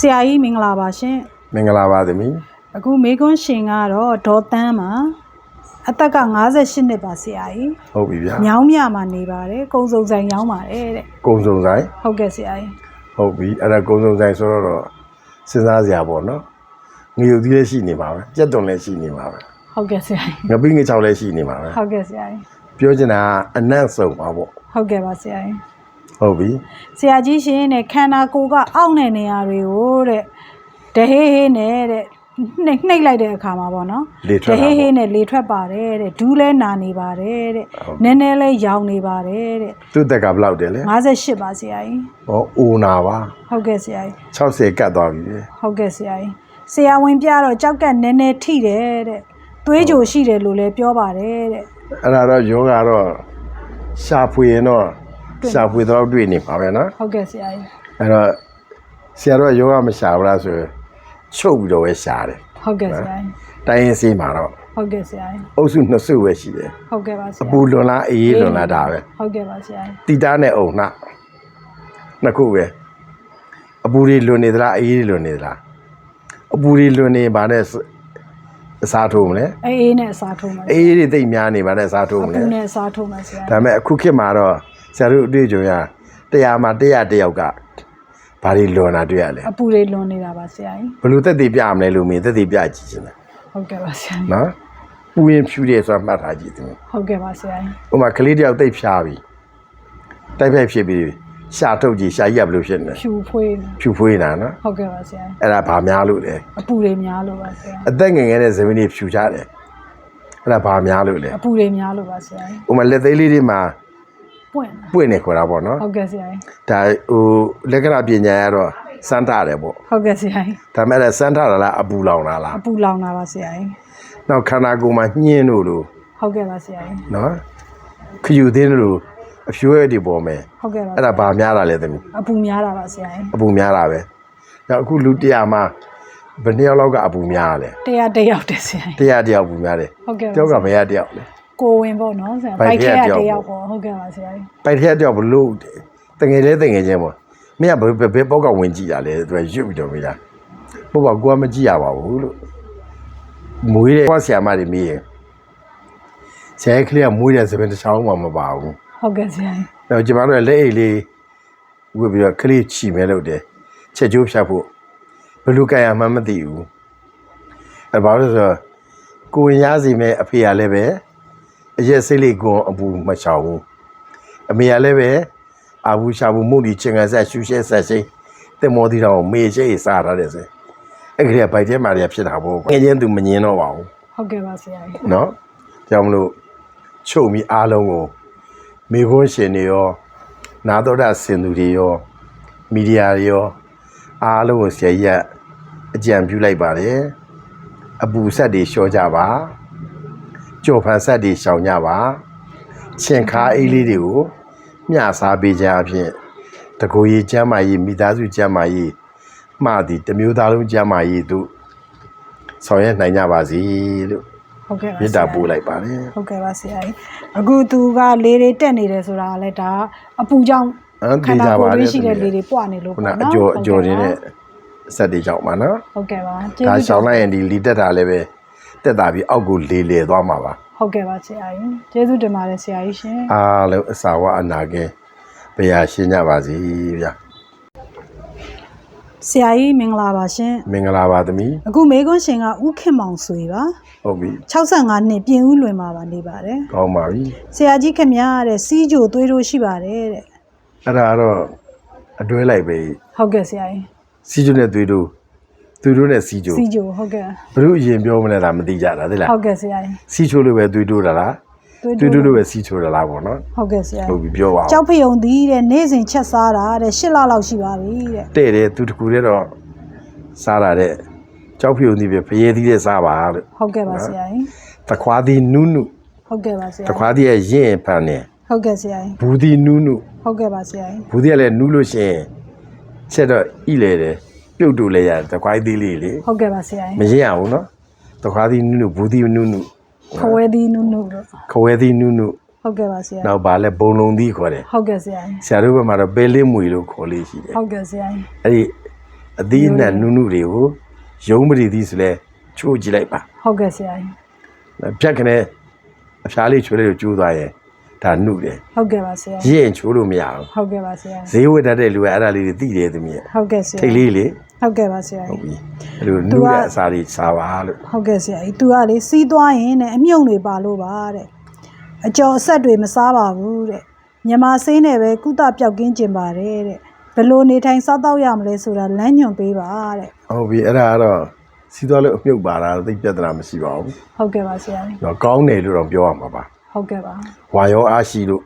ဆရာကြီးမင်္ဂလာပါရှင်မင်္ဂလာပါသမီးအခုမေကွန်းရှင်ကတော့ဒေါ်တန်းမှာအသက်က58နှစ်ပါဆရာကြီးဟုတ်ပြီဗျာညောင်းမြမှာနေပါတယ်ကုံစုံဆိုင်ရောင်းပါတယ်တဲ့ကုံစုံဆိုင်ဟုတ်ကဲ့ဆရာကြီးဟုတ်ပြီအဲ့ဒါကုံစုံဆိုင်ဆိုတော့တော့စဉ်းစားစရာပေါ့နော်ငရုတ်သီးလည်းရှိနေပါပဲကြက်သွန်လည်းရှိနေပါပဲဟုတ်ကဲ့ဆရာကြီးငပိငချောက်လည်းရှိနေပါပဲဟုတ်ကဲ့ဆရာကြီးပြောချင်တာကအနက်ဆုံးပါပေါ့ဟုတ်ကဲ့ပါဆရာကြီး ဟုတ်ပြီဆရာကြီးရှင်တဲ့ခန္ဓာကိုယ်ကအောင့်တဲ့နေရာတွေကိုတဲ့တဟေးဟေးနဲ့တဲ့နှိမ့်နှိမ့်လိုက်တဲ့အခါမှာပေါ့နော်လေထွက်တတာဟေးဟေးပေါ့နဲ့လေထွက်ပါတယ်တဲ့ဒူးလဲနာနေပါတယ်တဲ့ဟုတ်နည်းနည်းလေးရောင်နေပါတယ်တဲ့သူ့တက်ကဘယ်လောက်တယ်လဲ58ပါဆရာကြီးဟောအိုနာပါဟုတ်ကဲ့ဆရာကြီး 60ကတ်သွားပြီလေဟုတ်ကဲ့ဆရာကြီးဆရာဝင်ပြတော့ကြောက်ကနည်းနည်းထိတယ်တဲ့သွေးကြိုရှိတယ်လို့လည်းပြောပါတယ်တဲ့အဲ့ဒါတော့ယောဂတော့ရှာဖွေရင်တော့ ရှာဖွေတော့တွေ့နေပါပဲနော်ဟုတ်ကဲ့ဆရာကြီးအဲ့တော့ဆရာတော်ကယောဂမရှာဘူးလားဆိုရင်ချုပ်ပြီးတော့ပဲရှာတယ်ဟုတ်ကဲ့ဆရာကြီးတိုင်းရင်စီးမှာတော့ဟုတ်ကဲ့ဆရာကြီးအုပ်စုနှစ်စုပဲရှိတယ်ဟုတ်ကဲ့ပါဆအရာပူလွန်လားအေးလွန်လားဒါပဲဟုတ်ကဲ့ပါဆရာကြီးတီတာနဲ့အုံနှနှစ်ခုပဲအပူတွေလွန်နေသလားအေးတွေလွန်နေသလားအပူတွေလွန်နေပါနဲ့စအစားထိုးမလဲအေးအေးနဲ့အစားထိုးမယ်အေးတွေသိပ်များနေပါနဲ့အစားထိုးအမပူလဲနဲ့အစားထိုးမယ်ဆရာဒါပေမဲ့အခုခေတ်မှာတော့ ဆရာတို့အတွေ့အကြုံရတရားမှာတရားတစ်ယောက်ကဘာတွေလွန်တာတွေ့ရလဲအပူတွေလွန်နေတာပါဆရာကြီးဘယ်လိုသက်သေပြမလဲလို့မင်းသက်သေပြကြည့်ချင်တယ်ဟုတ်ကဲ့ပါဆရာကြီးနော်ပူရင်ဖြူတယ်ဆိုတာမှတ်ထားကြည့်တယ်ဟုတ်ကဲ့ပါဆရာကြီးဥပမာကလေးတစ်ယောက်သိပ်ဖြားပြီတိုက်ဖိုက်ဖြစ်ပြီးရှာထုတ်ကြည့်ရှာကြီးကဘယ်လိုဖြစ်နေလဲဖြူဖွေးနေဖြူဖွေးနေတာနော်ဟုတ်ကဲ့ပါဆရာကြီးအဲ့ဒါဘာများလို့လဲအပူတွေများလို့ပါဆရာအသက်ငယ်ငယ်တဲ့ဇမင်းတွေဖြူကြတယ်အဲ့ဒါဘာများလို့လဲအပူတွေများလို့ပါဆရာကြီးဥပမာလက်သေးလေးတွေမှာ ပွင့်ပွင့်နေခေါ်တာပေါ့နော်ဟုတ်ကဲ့ဆရာကြီးဒါဟိုလက္ခဏာပညာရတော့စမ်းတာတယ်ပေါ့ဟုတ်ကဲ့ဆရာကြီးဒါပေမဲ့လည်းစမ်းတာလားအပူလောင်တာလားအပူလောင်တာပါဆရာကြီးနောက်ခန္ဓာကိုယ်မှာညှင်းလို့လို့ဟုတ်ကဲ့ပါဆရာကြီးနော်ခယူသေးလို့အဖြူရဲတွေပေါ်မယ်ဟုတ်ကဲ့ပါအဲ့ဒါဘာများတာလဲသမီးအပူများတာပါဆရာကြီးအပူများတာပဲနောက်အခုလူ100မှာဘယ်နှစ်ယောက်လောက်ကအပူများလဲတရားတစ်ယောက်တည်းဆရာကြီး100တယောက်ပူများတယ်ဟုတ်ကဲ့တယောက်ကပါဘယ်ရတယောက်လဲ ကိုဝင်ပေါ့နော်ဆရာဘိုဘိုက်က်ထဲထဲကကတစ်တယောယောက်က်ပေါ့ဟုတ်ကဲ့ပါဆရာကြီးပိုက်ထက်တယောက်ဘလို့တငယ်လေးတငယ်ချင်းပေါ့မင်းကဘယ်ဘယ်ဘယ်ပေါက်ကဝင်ကြည့်ရလဲသူကရွတ်ပြီးတော့မိလားဘုရားကိုကမကြည့်ရပါဘူးလို့မွေးတဲ့ဘွားဆရာမတွေမေးရင်ဆရာကလေးကမွေးတဲ့စပင်တစ်ချောင်းမှမပါဘူးဟုတ်ကဲ့ဆရာကြီးတော့ကျမတို့ကလက်အိတ်လေးဝတ်ပြီးတော့ကလေးချီမဲလို့တယ်ချက်ကျိုးဖြတ်ဖို့ဘယ်လိုကြရမှန်းမသိဘူးအဲဘာလို့လဲဆိုတော့ကိုဝင်ရစီမဲ့အဖေကလည်းပဲ အရက်စိလိကွန်အပူမချောင်ဘူးအမေကလည်းပဲအာဘူးရှာဘူးမုန်ဒီချင်ကန်ဆက်ရှူရှဲဆက်ရှိတင်မောတီတော်မေရှိစားထားတယ်စေအဲ့ကလေးကဘိုက်ထဲမှာတည်းဖြစ်တာပေါ့ငယ်ချင်းသူမငင်းတော့ပါဘူးဟုတ်ကဲ့ပါဆရာကြီးနော်ကြောင့်မလို့ချုပ်ပြီးအားလုံးကိုမေခွန်းရှင်တွေရောနာတော်တာစင်သူတွေရောမီဒီယာတွေရောအားလုံးကိုဆရာကြီးကအကြံပြုလိုက်ပါတယ်အပူဆက်တွေလျှော့ကြပါ ကြော်ဖန်ဆက်တွေရှောင်ကြပါချင်ခါအေးလေးတွေကိုမျှစားပေးကြအဖြစ်တကူကြီးကျမ်းမာရေးမိသားစုကျမ်းမာရေးမှားသည်တစ်မျိုးသားလုံးကျမ်းမာရေးတို့ဆောင်ရွက်နိုင်ကြပါစေလို့ဟုတ်ကဲ့ပါမေတ္တာပို့လိုက်ပါတယ်ဟုတ်ကဲ့ပါဆရာကြီးအခုသူကလေတွေတက်နေတယ်ဆိုတာကလည်းဒါအပူကြောင့်အမ်ခန္ဓာကိုယ်သေတွချာင်းပါရှိလေတဲ့လေတွေပွားနေလို့ခုနပေါ့အနော်ကျော်ဟုတ်အကျော်ကဲ့တွေပါနဲ့ဆက်တွေကြောက်ပါနော်ဟုတ်ကဲ့ပါဒါရှောင်းလိုက်ရင်ဒီလီတက်တာလည်းပဲ တက်တာပြီးအောက်ကိုလေလေသွားမှာပါဟုတ်ကဲ့ပါဆရာကြီးကျေးဇူးတင်ပါတယ်ဆရာကြီးရှင်အားလုံးအစာဝအနာကင်းဘုရားရှင်းကြပါစေဗျာဆရာကြီးမင်္ဂလာပါရှင်မင်္ဂလာပါသမီးအခုမေကွန်းရှင်ကဥခင်မောင်ဆွေပါဟုတ်ပြီ65နှစ်ပြင်ဦးလွင်မှာပါနေပါတယ်ကောင်းပါပြီဆရာကြီးခင်ဗျားတဲ့စီးကြိုသွေးတို့ရှိပါတယ်တဲ့အဲ့ဒါကတော့အတွဲလိုက်ပဲဟုတ်ကဲ့ဆရာကြီးစီကျုံနဲ့သွေးတို့ သွေးတို့နဲ့စီကျုံစီးကြိုဟုတ်ကဲ့ဘလို့အရင်ပြောမလဲဒါမသိကြတာသိလားဟုတ်ကဲ့ဆရာကြီးစီချိုးလို့ပဲသွေးတို့တာလားသွေးသွေးတို့တို့လို့ပဲစီချိုးတာလားပေါ့နော်ဟုတ်ကဲ့ဆရာဟုတ်ကြီးပြီပြောပါဦးကြောက်ဖယုံသီးတဲ့နေ့စဉ်ချက်စားတာတဲ့၈လလောက်ရှိပါပြီတဲ့တဲ့တယ်သူတကူတည်းတော့စားလာတဲ့ကြောက်ဖြူသီးပဲဖရဲသီးတဲ့စားပါလို့ဟုတ်ကဲ့ပါဆရာကြီးတခွားသီးနုနုဟုတ်ကဲ့ပါဆရာတခွားသီးရဲ့ရင့်ဖန်နေဟုတ်ကဲ့ဆရာကြီးဘူးသီးနုနုဟုတ်ကဲ့ပါဆရာကြီးဘူးသီးကလည်းနုလို့ရှိရင်ချက်တော့ဣလေတယ် ပြုတ်တူလည်းရတယ်တခွားသီးလေးလေဟုတ်ကဲ့ပါဆရာမကြီးရင်ရဘူးနော်တခွားသီးနုနုဘူးသီးနုနုခဝဲသီးနုနုတို့ခဝဲသီးနုနုဟုတ်ကဲ့ပါဆရာနောက်ပါလဲဘုံလုံးသီးခေါ်တယ်ဟုတ်ကဲ့ဆရာကြီးဆရာတို့ဘက်မှာတော့ပဲလေးမွေလို့ခေါ်လေးရှိတယ်ဟုတ်ကဲ့ဆရာကြီးအဲ့ဒီအသီးအနှံနုနုတွေကိုယုံမရည်သီးဆိုလဲချိုးကြည့်လိုက်ပါဟုတ်ကဲ့ဆရာကြီးဖြတ်ခနဲ့အဖျားလေးချိုးလေးကိုကျိုးသွားရင် ဒါနုတယ်ဟုတ်ကဲ့ပါဆရာရင့်ရင်ချိုးလို့မရဘူးဟုတ်ကဲ့ပါဆရာဈေးဝယ်တတ်တဲ့လူကအဲ့ဒါလေးတွေသိတယ်သမီးရဲ့ဟုတ်ကဲ့ဆရာထိတ်လေးလေဟုတ်ကဲ့ပါဆရာဟုတ်ကြီးပြီအဲ့လိုနုတဲ့အစာတွေစားပါလို့ဟုတ်ကဲ့ဆရာကြီး तू ကလေစီးသွားရင်တဲ့အမြုံတွေပါလို့ပါတဲ့အကျော်အဆက်တွေမစားပါဘူးတဲ့မြန်မာဆေးနဲ့ပဲကုသပြောက်ကင်းကျင်ပါတယ်တဲ့ဘယ်လိုနေထိုင်စားတော့ရမလဲဆိုတာလမ်းညွှန်ပေးပါတဲ့ဟုတ်ပြီအဲ့ဒါကတော့စီးသွားလို့အမြုပ်ပါတာသိပ်ပြဿနာမရှိပါဘူးဟုတ်ကဲ့ပါဆရာကြီးတော့ကောင်းတယ်လို့တော့ပြောရမှာပါ ဟုတ်ကဲ့ပါဝါရောအားရှိလို့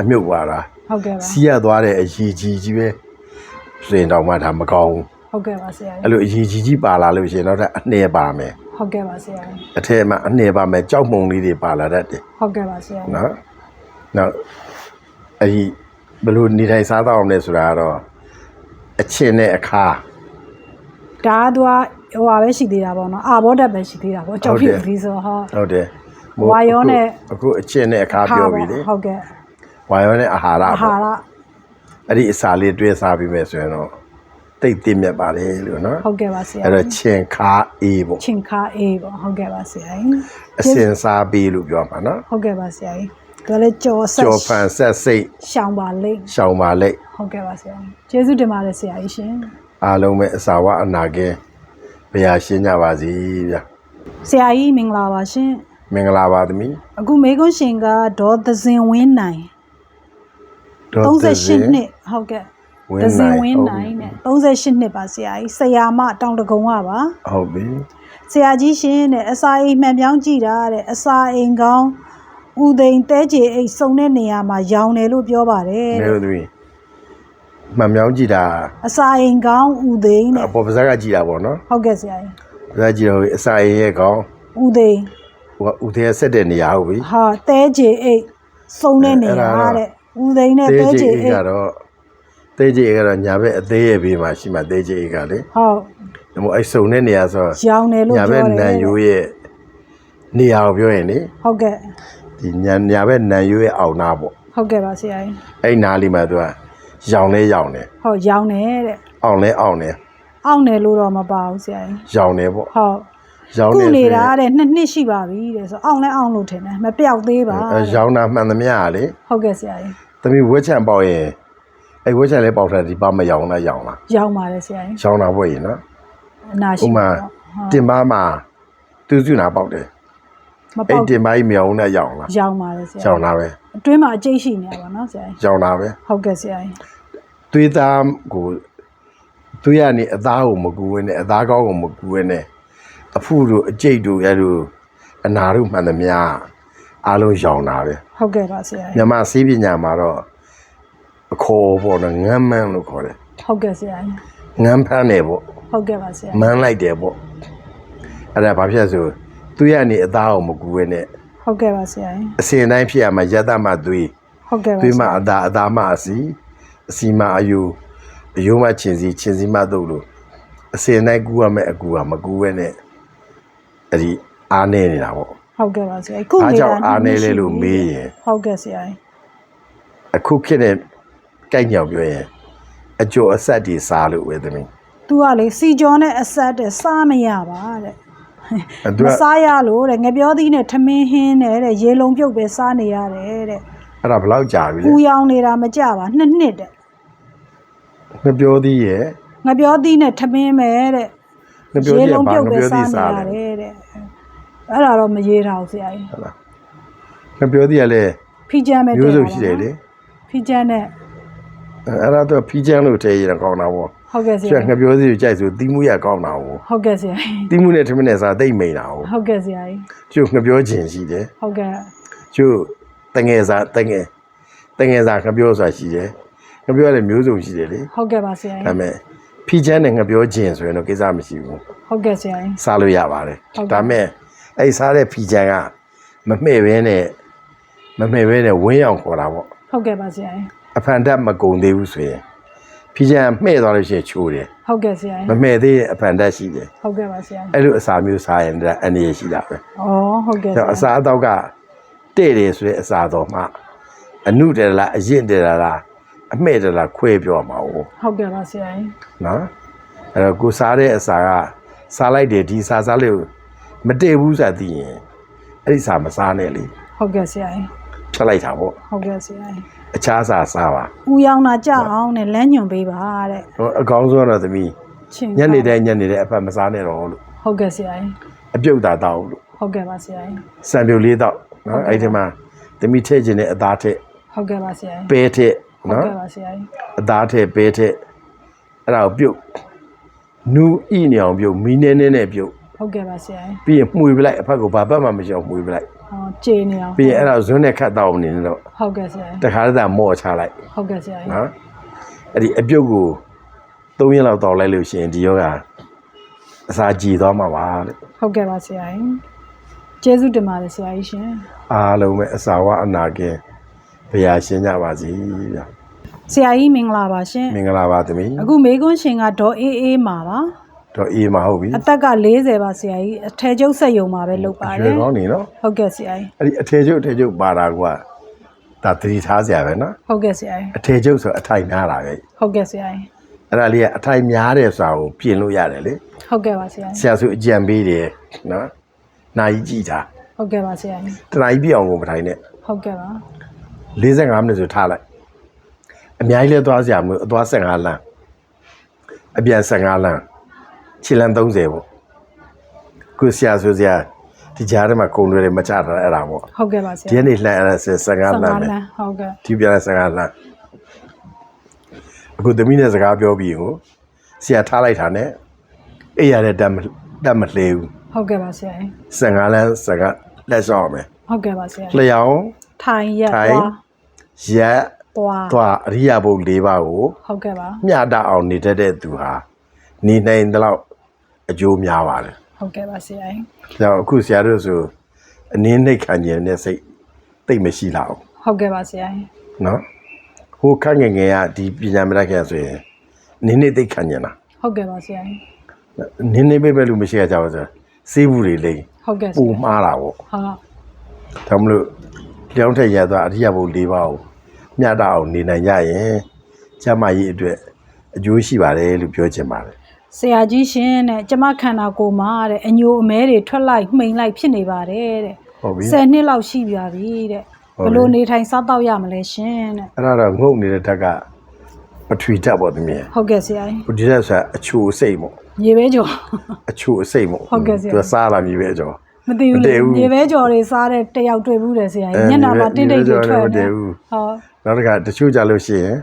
အမြုပ်ပါတာဟုတ်ကဲ့ပါစီးရသွားတဲ့အရေးကြီးကြီးပဲဆိုရင်တော့မှဒါမကောင်းဘူးဟုတ်ကဲ့ပါဆရာအဲ့ကြီးလိုအရေးကြီးကြီးပါလာလို့ရှိရင်တော့ဒါအနှဲပါမယ်ဟုတ်ကဲ့ပါဆရာကြီးအထက်မှာအနှဲပါမယ်ကြောက်မှုန်လေးတွေပါလာတတ်တယ်ဟုတ်ကဲ့ပါဆရာကြီးနော်နောက်အဲ့ဒီဘယ်လိုနေထိုင်စားတော့အောင်လဲဆိုတာကတော့အချင်းနဲ့အခါဒါက तू ကဟိုဟာပဲရှိသေးတာပေါ့နော်အာဘောဓာတ်ပဲရှိသေးတာပေါ့အကျော်ဖြစ်ပြီးဆိုဟောဟုတ်တယ် ဝါရောနဲ့အခုအခုအချင်းနဲ့အခါပြောပြီလေဟုတ်ကဲ့ဝါရောနဲ့အာဟာရအာပေါ့ဟာရအဲ့ဒီအစာလေးတွဲစားပြီးမယ်ဆိုရင်တော့တိတ်သိမြတ်ပါလေလို့နော်ဟုတ်ကဲ့ပါဆရာအဲ့တော့ချင်းခါအေးပေါ့ချင်းခါအေးပေါ့ဟုတ်ကဲ့ပါဆရာကြီးအစင်စားပြီးလို့ပြောမှာနော်ဟုတ်ကဲ့ပါဆရာကြီးဒါလည်းကြော်ဆက်ကြော်ဖန်ဆက်စိတ်ရှောင်းပါလိမ့်ရှောင်ပါလိမ့်ဟုတ်ကဲ့ပါဆရာကြီးကျေးဇူးတင်ပါတယ်ဆရာကြီးရှင်အားလုံးပဲအစာဝအနာကဲဘုရားရှင်းကြပါစေဗျာဆရာကြီးမင်္ဂလာပါရှင် မင်္ဂလာပါသမီးအခုမေကွန်းရှင်ကဒေါ်သဇင်ဝင်းနိုင်ဒေါ်သဇင်38နှစ်ဟုတ်ကဲ့ဝင်းသဇင်နိုင်ဝင်းဟုတ်နိုင်ပြီနဲ့38နှစ်ပါဆရာကြီးဆရာမတောင်တကုံကပါဟုတ်ပြီဆရာကြီးရှင်တဲ့အစာအိမ်မှန်ပြောင်းကြည့်တာတဲ့အစာအိမ်ကောင်းဦးသိန်းတဲကြေအိတ်စုံတဲ့နေရာမှာရောင်တယ်လို့ပြောပါတယ်နေတဲ့လို့သမီးမှန်မြောင်းကြည့်တာအစာအိမ်ကောင်းဦးသိန်းနဲ့အပေါ်ပါဇက်ကကြည့်တာပေါ့နော်ဟုတ်ကဲ့ဆရာကြီးပါဇက်ကြည့်တော့အစာရေးရဲ့ကောင်ဦးသိန်းဟိုက ဦးသေးဆက်တဲ့နေရာဟုတ်ပြီဟာတဲကြေအိတ်စုံတဲ့နေရာတဲ့ဦးသိန်းနဲ့တဲကြေအိအိတ်ကတော့တေးကြီးအိတ်ကတော့ညာဘက်အသေးရဲ့ဘေးမှာရှိမှတေးကြီးအိတ်ကလေဟုတ်ဒါမို့အဲ့စုံတဲ့နေရာဆိုတော့ရောင်တယ်လို့ညာဘပြောက်တယ်နန်ရိုးရဲ့နေရာကိုပြောရင်လေဟုတ်ကဲ့ဒီညာညာဘက်နန်ရိုးရဲ့အောင်နာပေါ့ဟုတ်ကဲ့ပါဆရာကြီးအဲ့နားလေးမှာသူကရောင်လဲရောင်တယ်ဟုတ်ရောင်တယ်တဲ့အောင်လဲအောင်တယ်အောင့်တယ်လို့တော့မပါဘူးဆရာကြီးရောင်တယ်ပေါ့ဟုတ် ရောင်ခုတယ်နေတာတဲ့နှစ်နှစ်ရှိပါပြီတဲ့ဆိုအောင့်လဲအောင့်လို့ထင်တယ်မပြောက်သေးပါအဲရောင်တာမှန်သမျှကလေဟုတ်ကဲ့ဆရာကြီးသမီးဝက်ချံပေါက်ရင်အဲ့ဝက်ချံလေးပေါက်ထားဒီပါမရောင်လားရောင်လားရောင်ပါတယ်ဆရာကြီးရောင်တာပေါ့ရင်နော်အနာဥရှိမာပါတော့တင်ပါမှာသူစုနာပေါက်တယ်မအဲ့ပေါက်တင်ပါကြီးမရောင်နဲ့ရောင်လားရောင်ပါတယ်ဆရာရောင်တာပဲအတွင်းမှာအကျိတ်ရှိနေတာပါနော်ဆရာကြီးရောင်တာပဲဟုတ်ကဲ့ဆရာကြီးသွေးသားကိုသွေးရနေအသားကိုမကူဝဲနဲ့အသားကောင်းကိုမကူဝဲနဲ့ အဖုတို့အကျိတ်တို့ရတို့အနာတို့မှန်သမျှအားလုံးရောင်တာပဲဟုတ်ကဲ့ပါဆရာကြီးမြန်မာစေးပညာမှာတော့အခေါ်ပေါ့နော်ငမ်းမန်းလို့ခေါ်တယ်ဟုတ်ကဲ့ဆရာကြီးငမ်းဖမ်းတယ်ပေါ့ဟုတ်ကဲ့ပါဆရာမန်းလိုက်တယ်ပေါ့အဲ့ဒါဘာဖြစ်လဲဆိုသွေးရနေအသားကိုမကူဝဲနဲ့ဟုတ်ကဲ့ပါဆရာကြီးအစင်တိုင်းဖြစ်ရမှာယတ္တမသွေးဟုတ်ကဲ့ပါသွေးဆမရာအသားအသားမအစီအစီမအယုအယုမချင်စီချင်စီမတုတ်လို့အစင်တိုင်းကူရမယ်အကူကမကူဝဲနဲ့ အဲ့ဒီအားနေနေတာပေါ့ဟုတ်ကဲ့ပါဆရာကြီးခုအားနေတာကြောင့်အားနေလဲလို့မေးရင် ဟုတ်ကဲ့ဆရာကြီးအခုခေတ်နဲ့ကြိုက်ညောင်ပြောရင်အကျော်အဆက်တွေစားလို့ပဲသမီး သူကလေစီကျော်နဲ့အဆက်တဲ့စားမရပါတဲ့အဲ့သူမကစားရလို့တဲ့ငပြောသီးနဲ့ထမင်းဟင်းနဲ့တဲ့ရေလုံးပြုတ်ပဲစားနေရတယ်တဲ့အဲ့ဒါဘယ်လောက်ကြာပြီလဲပူရောင်နေတာမကြပါနှစ်နှစ်တဲ့ငပြောသေးရဲ့ငပြောသီးနဲ့ထမင်းပဲတဲ့ငပြောသေးရဲ့ဘာငပြောပဲသေးစားစားနေလဲရတယ်တဲ့ အဲ့ဒါတော့မရေထားဘူးဆရာကြီးဟုတ်လားငပြောသေးရလဲဖီချမ်းပဲမျိုးစုံရှိတယ်လေဖီချမ်းနဲ့အဲ့ဒါတော့ဖီးချမ်းလို့ထည့်ရင်ကောင်းတာပေါ့ဟုတ်ကဲ့ဆကျရာငကြီးပြောသေးကိုကြိုက်ဆိုတီးမှုရကောင်းတာကိုဟုတ်ကဲ့ဆရာကြီးတီးမှုနဲ့ထမင်းနဲ့စားသိမ့်မိန်တာကိုဟုတ်ကဲ့ဆရာကြီးကျုပ်ငပြောခြင်းရှိတယ်ဟုတ်ကဲ့ကျုပ်တငယ်စားတငယ်တငယ်စားငပြောဆိုတာရှိတယ်ငပြောလည်းမျိုးစုံရှိတယ်လေဟုတ်ကဲ့ပါဆရာဒါကြီးပေမဲ့ဖီးချမ်းနဲ့ငပြောခြင်းဆိုရင်တော့ကိစ္စမရှိဘူးဟုတ်ကဲ့ဆရာကြီးစားလို့ရပါတယ်ဟုတ်ကဲ့ဒါပေမဲ့ အဲ့စားတဲ့ဖီးချမ်းကမမှဲ့ဘဲနဲ့မမှဲ့ဘဲနဲ့ဝင်းအောင်ခေါ်တာပေါ့ဟုတ်ကဲ့ပါဆရာကြီးအဖန်တက်မကုံသေးဘူးဆိုရင်ဖီးချမ်းမှဲ့သွားလို့ရှိရင်ချိုးတယ်ဟုတ်ကဲ့ဆရာမကြီးမှဲ့သေးရင်အဖန်တက်ရှိတယ်ဟုတ်ကဲ့ပါဆရာကြီးအဲ့လိုအစာမျိုးစားရင်ဒါအနေရရှိတာပဲဩဟုတ်ကဲ့ဆဆိုရာတော့အစာအတော့ကတဲ့တယ်ဆိုတဲ့အစာတော်မှအနုတယ်လားအရင်တယ်လားအမှဲ့တယ်လားခွဲပြောမှာ哦ဟုတ်ကဲ့ပါဆရာကြီးနော်အဲ့တော့ကိုစားတဲ့အစာကစားလိုက်တယ်ဒီစားစားလေးကို မတည့်ဘူးဆိုတာသိရင်အဲ့ဒီစာမစားနဲ့လေဟုတ်ကဲ့ဆရာကြီးဖြတ်လိုက်တာပေါ့ဟုတ်ကဲ့ဆရာကြီးအခြားစာစားပါဦးရောင်တာကြအောင်နဲ့လမ်းညွန်ပေးပါတဲ့ဟိုအကောင်းဆုံးတော့သမီးချင်းညနေတိုင်းညနေတိုင်းအဖက်မစားနဲ့တော့လို့ဟုတ်ကဲ့ဆရာကြီးအပြုတ်တာတောက်လို့ဟုတ်ကဲ့ပါဆရာကြီးစံပြုတ်လေးတောက်နော်အဲ့ဒီမှာသမီးထည့်ခြင်းနဲ့အသားထည့်ဟုတ်ကဲ့ပါဆရာကြီးပဲထည့်ဟုတ်နော်ကဲ့ပါဆရာကြီးအသားထည့်ပဲထည့်အဲ့ဒါကိုပြုတ်နူးဤနေအောင်ပြုတ်မီးနေနေနဲ့ပြုတ် ဟုတ်ကဲ့ပါဆရာကြီးပြီးရင်မှွေပလိုက်အဖက်ကိုဘာပတ်မှမရှိအောင်မှွေပလိုက်ဟောကြေနေအောင်ပြီးရင်အဲ့ဒါကိုဇွန်းနဲ့ခတ်တော့နေနေတော့ဟုတ်ကဲ့ဆရာကြီးတခါတည်းမော့ချလိုက်ဟုတ်ကဲ့ဆရာကြီးနော်အဲ့ဒီအပြုတ်ကို၃ရက်လောက်တောက်လိုက်လို့ရှိရင်ဒီယောဂအစာကြည်သွားမှာပါတဲ့ဟုတ်ကဲ့ပါဆရာကြီးကျေးဇူးတင်ပါတယ်ဆရာကြီးရှင်အားလုံးပဲအစာဝအနာကင်းဘုရားရှင်းကြပါစေဗျာဆရာကြီးမင်္ဂလာပါရှင်မင်္ဂလာပါသမီးအခုမေကွန်းရှင်ကဒေါ်အေးအေးမှာပါ တော့အေးမဟုတ်ပြီအသက်က40ပါဆရာကြီးအထည်ချုပ်ဆက်ယုံမှာပဲလုပ်ပါရွတယ်ယ်ကောင်းနေနော်ဟုတ်ကဲ့ဆရာကြီးအဲ့ဒီအထေကျုပ်အထေကျုပ်ပါတာကွာဒါသတိထားစရာပဲနော်ဟုတ်ကဲ့ဆရာကြီးအထေကျုပ်ဆိုအထိုင်နားတာပဲဟုတ်ကဲ့ဆရာကြီးအဲ့ဒါလေးကအထိုင်များတယ်ဆိုတာကိုပြင်လို့ရတယ်လေဟုတ်ကဲ့ပါဆရာကြီးဆရာဆိုအကြံပေးတယ်နော်နိုင်ကြည့်တာဟုတ်ကဲ့ပါဆရာကြီးတနားကြီးပြအောင်ကိုမထိုင်နဲ့ဟုတ်ကဲ့ပါ45မိနစ်ဆိုထားလိုက်အများကြီးလဲသွားစရာမလိုအသွား15လမ်းအပြန်15လမ်း ခြေလမ်း30ပေါ့ခုဆရာဆိုဆရာဒီကြားထဲမှာကုံတွေမချတာအဲ့ဒါပေါ့ဟုတ်ကဲ့ပါဆရာဒီကနေ့လှမ်းအဲ့ဒါ15လမ်းပဲလမ်းဟုတ်ကဲ့ဒီပြန်တဲ့15လမ်းအခုသမီးနဲ့စကားပြောပြီးဟိုဆရာထားလိုက်တာနဲ့အေးရတဲ့တက်မတက်မလှေဘူးဟုတ်ကဲ့ပါဆရာကြီး15လမ်းစကားလက်ဆောင်အောင်မယ်ဟုတ်ကဲ့ပါဆရာကြီးလျှောင်းထိုင်ရက်ထိုင်သွားရက်သွားသွားအရိယာဘုတ်၄ပါးကိုဟုတ်ကဲ့ပါမျှတအောင်နေတတ်တဲ့သူဟာနေနိုင်တဲ့လောက် အကျိုးများပါတယ်ဟုတ်ကဲ့ပါဆရာကြီး။ဒါကြောင့်အခုဆရာတို့ဆိုအနည်းနှိတ်ခံခြင်းနဲ့စိတ်တိတ်မရှိလောက်ဟုတ်ကဲ့ပါဆရာကြီးနော်။ဟိုခန့်ငယ်ငယ်ကဒီပညာမတတ်ခဲ့ဆိုရင်အနည်းနှိတ်သိတ်ခံခြင်းလားဟုတ်ကဲ့ပါဆရာကြီး။အနည်းနှိတ်ပဲပဲလို့မရှိရကြဘူးဆိုစေးဘူးတွေလိမ့်ဟုတ်ကဲ့ဆပူရာကြီးမှားတာပေါ့ဟုတ်။ဒါမလို့လျောင်းထက်ရသွားအရိယာဘုတ်၄ပါးကိုမျှတအောင်နေနိုင်ကြရင်ကျမကြီးအတွက်အကျိုးရှိပါတယ်လို့ပြောချင်ပါတယ် ဆရာကြီးရှင်တဲ့ကျမခန္ဓာကိုယ်မှာတဲ့အညိုအမဲတွေထွက်လိုက်မှိန်လိုက်ဖြစ်နေပါတယ်တဲ့။ဟုတ်ပြီ10နှစ်လောက်ရှိပြပြီတဲ့ဟုတ်ဘပြီလို့နေထိုင်စားတော့ရမလဲရှင်တဲ့။အဲ့ဒါတော့ငုတ်နေတဲ့ဓာတ်ကပထဝီဓာတ်ပေါ့သမီးဟုတ်ကဲ့ဆရာကြီး။ဒီဓာတ်ဆိုတာအချိုအစိတ်ပေါ့မြေပဲကြော်အချိုအစိတ်ပေါ့ဟုတ်ကဲ့ဆရာသူစားလာမြည်ပဲကြောမသိဘူးမတလေည့်ဘူးမြေပဲကြော်တွေစားတဲ့တယောက်တွေ့ဘူးတယ်ဆရာအဲကြီးညနာမှာတင်းတိတ်တွေမြေပဲထွက်မတနေည့်ဘူးဟုတ်နောက်တစ်ခါတချို့ကြလို့ရှိရင်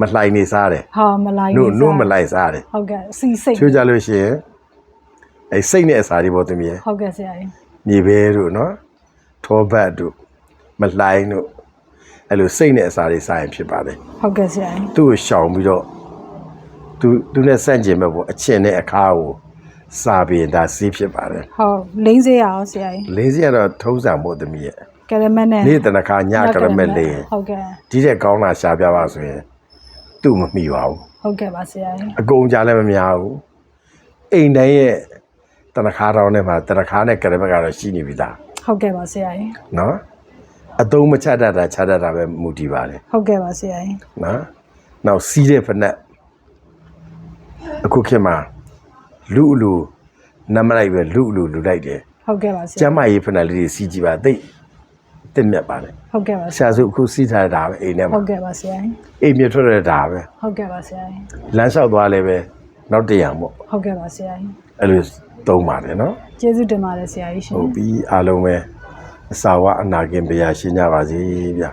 မလှိုင်နေစားတယ်ဟာမလိုက်နို့စားနို့မလှိုင်စားတယ်ဟုတ်ကဲ့စီစိတ်တချို့ကြလို့ရှိရင်အဲစိတ်နဲ့အစာတွေပေါ့သမီးရဲ့ဟုတ်ကဲ့ဆရာကြီးမြေပဲတို့နော်ထောပတ်တို့မလှိုင်တို့အဲ့လိုစိတ်နဲ့အစာတွေစားရင်ဖြစ်ပါတယ်ဟုတ်ကဲ့ဆရာကြီးသူ့ကိုရှောင်ပြီးတော့သူသူနဲ့ဆန့်ကျင်မဲ့ပေါ့အချင်းနဲ့အခါကိုစားပြီးရင်ဒါစီးဖြစ်ပါတယ်ဟုတ်လိမ့်စေရအောင်ဆရာကြီးလေးစီကတော့ထုံးစံမို့သမီးရဲ့ကရမက်နဲ့နေ့တနခါညကရမက်လေးဟုတ်ကဲ့ဒီတဲ့ကောင်းတာရှားပြပါဆိုရင် သူ့မမိပါဘူးဟုတ်ကဲ့ပါဆရာကြီးအကုန်ကြလည်းမများဘူးအိမ်တိုင်းရဲ့တနခါတောင်းထဲမှာတနခါနဲ့ကရမက်ကတော့ရှိနေပြီသားဟုတ်ကဲ့ပါဆရာကြီးနော်အတုံးမချတတ်တာချတတ်တာပဲမူတည်ပါလေဟုတ်ကဲ့ပါဆရာကြီးနော်နောက်စီးတဲ့ဖက်နဲ့အခုခေတ်မှာလူအလူနမလိုက်ပဲလူအလူလူလိုက်တယ်ဟုတ်ကဲ့ပါဆကျရာမ်းမရေးဖက်နဲ့လေးတွေစီးကြည့်ပါသိ တက်မြတ်ပါလေဟုတ်ကဲ့ပါဆရာစုအခုစီးထားတာပဲအိမ်ထဲဟုမှာတ်ကဲ့ပါဆရာကြီးအိမ်မြထွက်ရတာပဲဟုတ်ကဲ့ပါဆရာကြီးလမ်းလျှောက်သွားလဲပဲနောက်တရံပေါ့ဟုတ်ကဲ့ပါဆရာကြီးအဲ့လိုသုံးပါတယ်နော်ကျေးဇူးတင်ပါတယ်ဆရာကြီးရှင်ဟုတ်ပြီအားလုံးပဲအစာဝအနာကင်ဘုရားရှင်းကြပါစေဗျာ